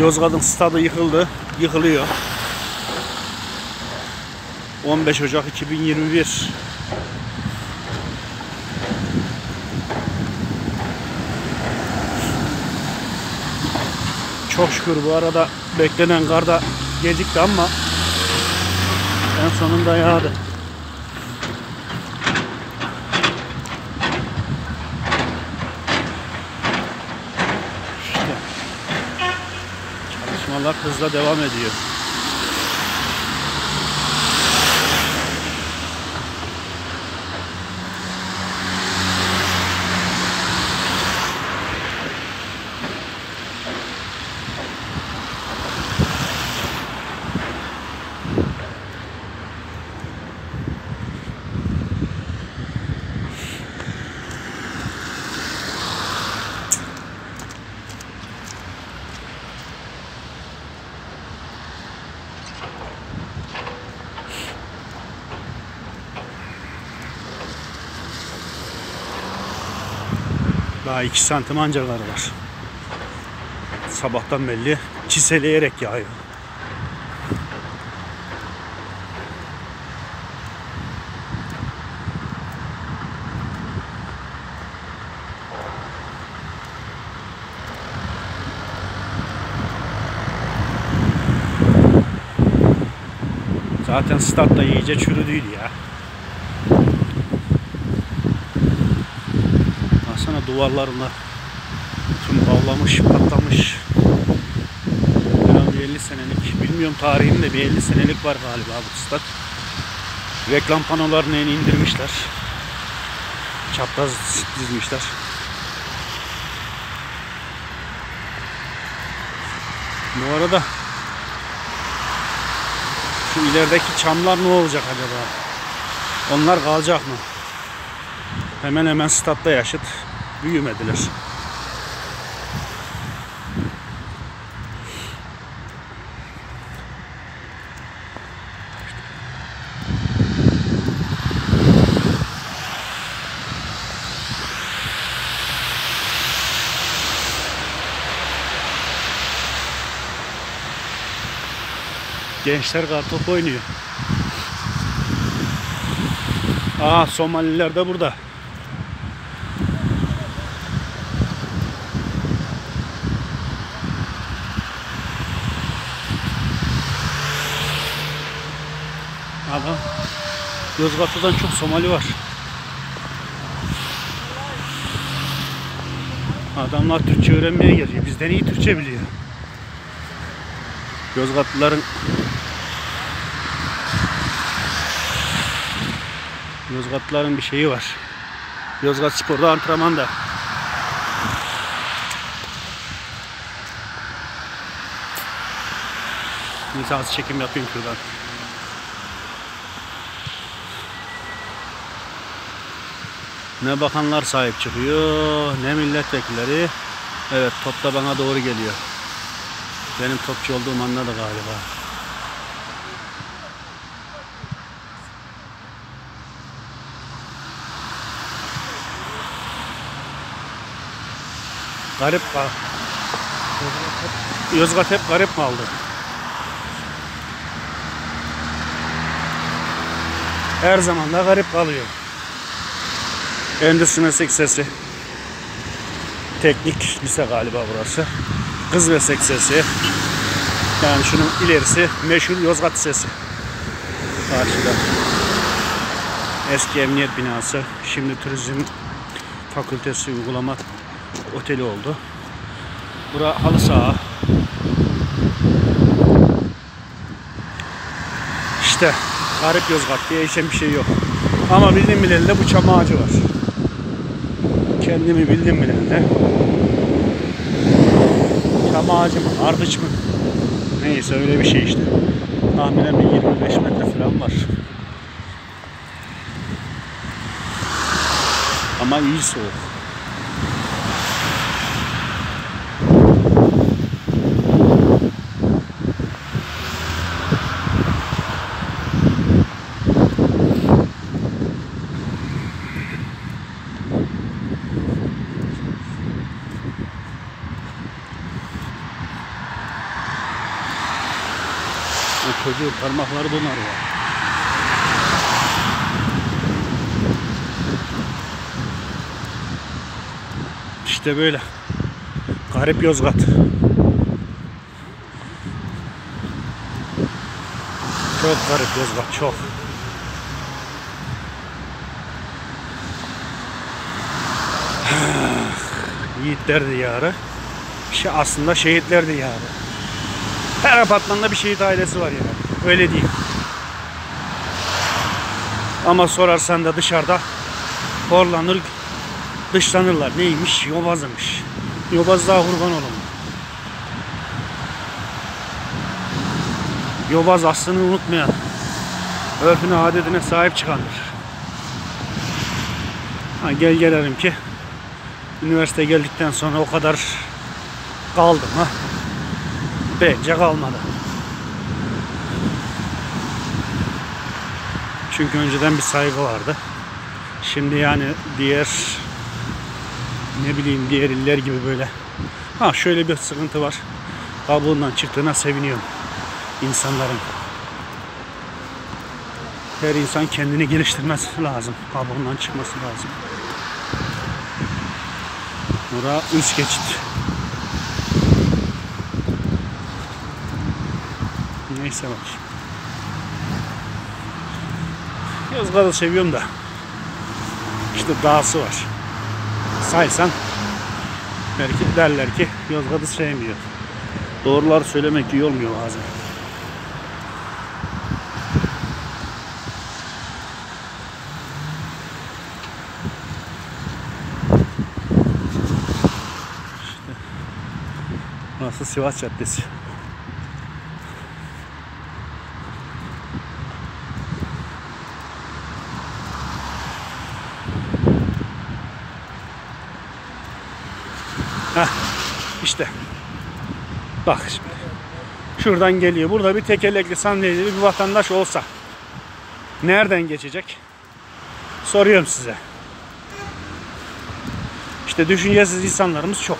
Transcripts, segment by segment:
Yozgat'ın stadı yıkıldı. Yıkılıyor. 15 Ocak 2021. Çok şükür bu arada beklenen kar da gecikti ama en sonunda yağdı. Çalışmalar hızla devam ediyor. Daha 2 santim ancak kar var. Sabahtan belli çiseleyerek yağıyor. Zaten stat da iyice çürüdüydü ya. Duvarlarına tüm bağlamış, patlamış. Herhalde bir 50 senelik, bilmiyorum tarihinde de bir 50 senelik var galiba bu stat. Reklam panolarını indirmişler. Çapraz dizmişler. Bu arada şu ilerideki çamlar ne olacak acaba? Onlar kalacak mı? Hemen hemen statta yaşıt büyümediler. Gençler kartop oynuyor. Aa Somaliler de burada. Adam Yozgat'tan çok Somali var. Adamlar Türkçe öğrenmeye geliyor. Bizden iyi Türkçe biliyor. Yozgatlıların Yozgatlıların bir şeyi var. Yozgat Spor'da antrenman da. Neyse az çekim yapayım şuradan. Ne bakanlar sahip çıkıyor, ne milletvekilleri. Evet top da bana doğru geliyor. Benim topçu olduğum anladı galiba. Garip kal. Yozgat hep garip kaldı. Her zaman da garip kalıyor. Endüstri Meslek Lisesi. Teknik lise galiba burası. Kız Meslek Lisesi. Yani şunun ilerisi meşhur Yozgat Lisesi. Karşıda. Eski emniyet binası. Şimdi turizm fakültesi uygulama oteli oldu. Bura halı saha. İşte garip Yozgat diye değişen bir şey yok. Ama bildiğim bileli de bu çam ağacı var. Kendimi bildim bileli. Çam ağacı mı, ardıç mı? Neyse öyle bir şey işte. Tahminen bir 25 metre falan var. Ama iyi soğuk. Bu çocuğun parmakları donar ya. İşte böyle. Garip Yozgat. Çok garip Yozgat çok. Yiğitler diyarı. Şey aslında şehitler diyarı. Her apartmanda bir şehit ailesi var yani. Öyle değil. Ama sorarsan da dışarıda horlanır, dışlanırlar. Neymiş? Yobazmış. Yobazlığa kurban olun. Yobaz aslını unutmayan, örfüne adetine sahip çıkandır. Ha, gel gelelim ki üniversite geldikten sonra o kadar kaldım ha. Bence kalmadı. Çünkü önceden bir saygı vardı. Şimdi yani diğer ne bileyim diğer iller gibi böyle. Ha şöyle bir sıkıntı var. Kabuğundan çıktığına seviniyorum insanların. Her insan kendini geliştirmesi lazım. Kabuğundan çıkması lazım. Bura üst geçit. Neyse bak. Yozgat'ı seviyorum da. İşte dağısı var. Saysan belki derler ki Yozgat'ı sevmiyor. Doğruları söylemek iyi olmuyor bazen. İşte Burası Sivas Caddesi. İşte. Bak şimdi. Şuradan geliyor. Burada bir tekerlekli sandalyeli bir vatandaş olsa nereden geçecek? Soruyorum size. İşte düşüncesiz insanlarımız çok.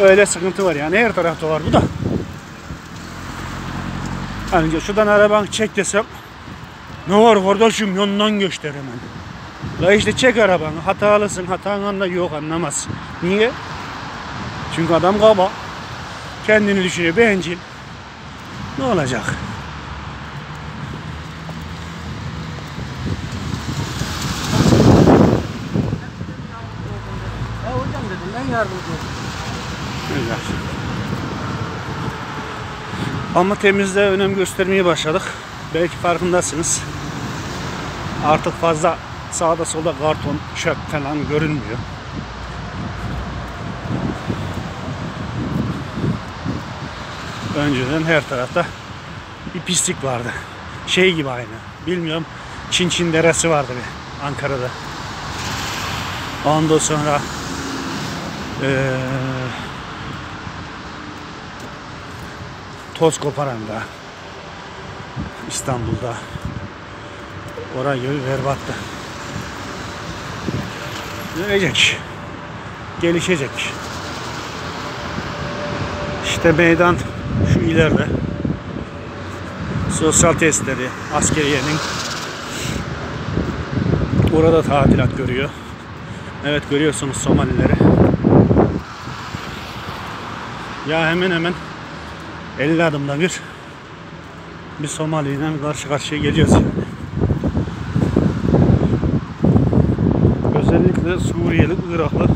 Öyle sıkıntı var yani her tarafta var bu da. Hani şuradan arabanı çek desem ne var kardeşim yanından göster hemen. La işte çek arabanı hatalısın hatan da yok anlamaz. Niye? Çünkü adam kaba. Kendini düşünüyor bencil. Ne olacak? Ya hocam dedim ben yardımcı. Güzel. Ama temizliğe önem göstermeye başladık. Belki farkındasınız. Artık fazla sağda solda karton, çöp falan görünmüyor. Önceden her tarafta bir pislik vardı. Şey gibi aynı. Bilmiyorum. Çin Çin deresi vardı bir Ankara'da. Ondan sonra eee toz koparanda İstanbul'da oraya gibi berbattı. Gelecek. Gelişecek. İşte meydan şu ileride. Sosyal testleri askeriyenin orada tadilat görüyor. Evet görüyorsunuz Somalileri. Ya hemen hemen 50 adımda bir bir Somali ile karşı karşıya geliyoruz yani. Özellikle Suriyeli, Iraklı.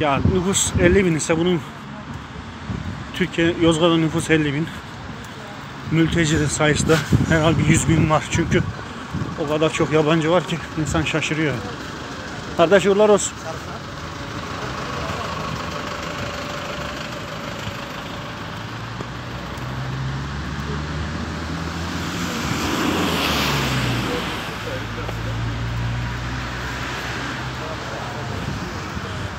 Ya nüfus 50 bin ise bunun Türkiye Yozgat'ta nüfus 50 bin. Mülteci de sayısı da herhalde bir 100 bin var. Çünkü o kadar çok yabancı var ki insan şaşırıyor. Kardeş yollar olsun.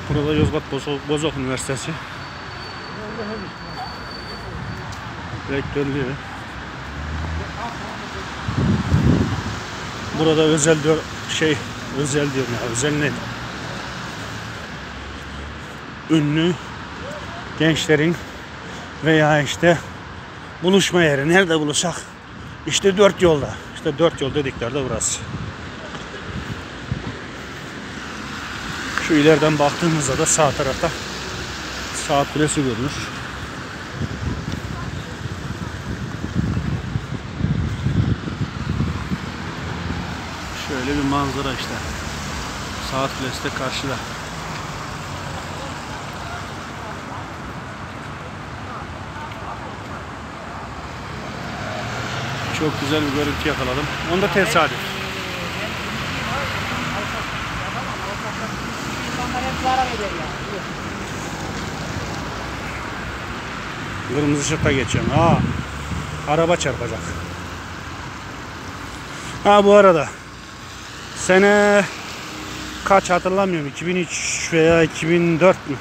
Burada Yozgat Bozok Üniversitesi. Rektörlüğü. Burada özel diyor şey özel diyorum ya özel ne? Ünlü gençlerin veya işte buluşma yeri. Nerede buluşak? İşte dört yolda. İşte dört yol dediklerde burası. Şu ileriden baktığımızda da sağ tarafta saat kulesi görünür. Şöyle bir manzara işte. Saat kulesi de karşıda. Çok güzel bir görüntü yakaladım. Onu da tesadüf. İnsanlar hep zarar eder ya. Kırmızı ışıkta geçiyorum. Ha. Araba çarpacak. Ha bu arada sene kaç hatırlamıyorum 2003 veya 2004 mü?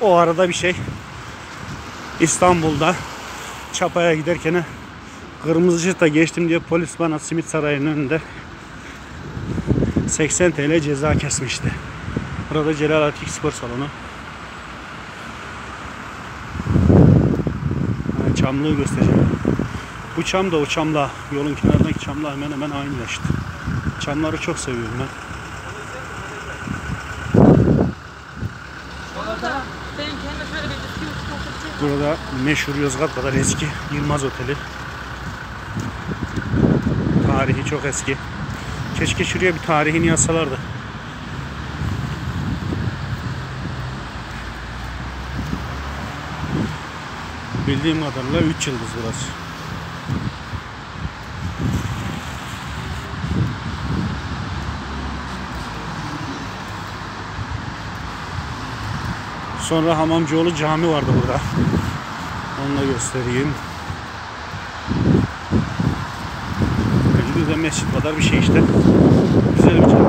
O arada bir şey İstanbul'da Çapa'ya giderken kırmızı ışıkta geçtim diye polis bana Simit Sarayı'nın önünde 80 TL ceza kesmişti. Burada Celal Atik Spor Salonu. Ha, Çamlığı göstereceğim. Bu çam da o çamla, yolun kenarındaki çamla hemen hemen aynı işte. Çamları çok seviyorum ben. Burada meşhur Yozgat kadar eski Yılmaz Oteli. Tarihi çok eski. Keşke şuraya bir tarihini yazsalardı. Bildiğim kadarıyla 3 yıldız burası. Sonra Hamamcıoğlu Cami vardı burada. Onu da göstereyim. Bir de mescit kadar bir şey işte. Güzel bir cami.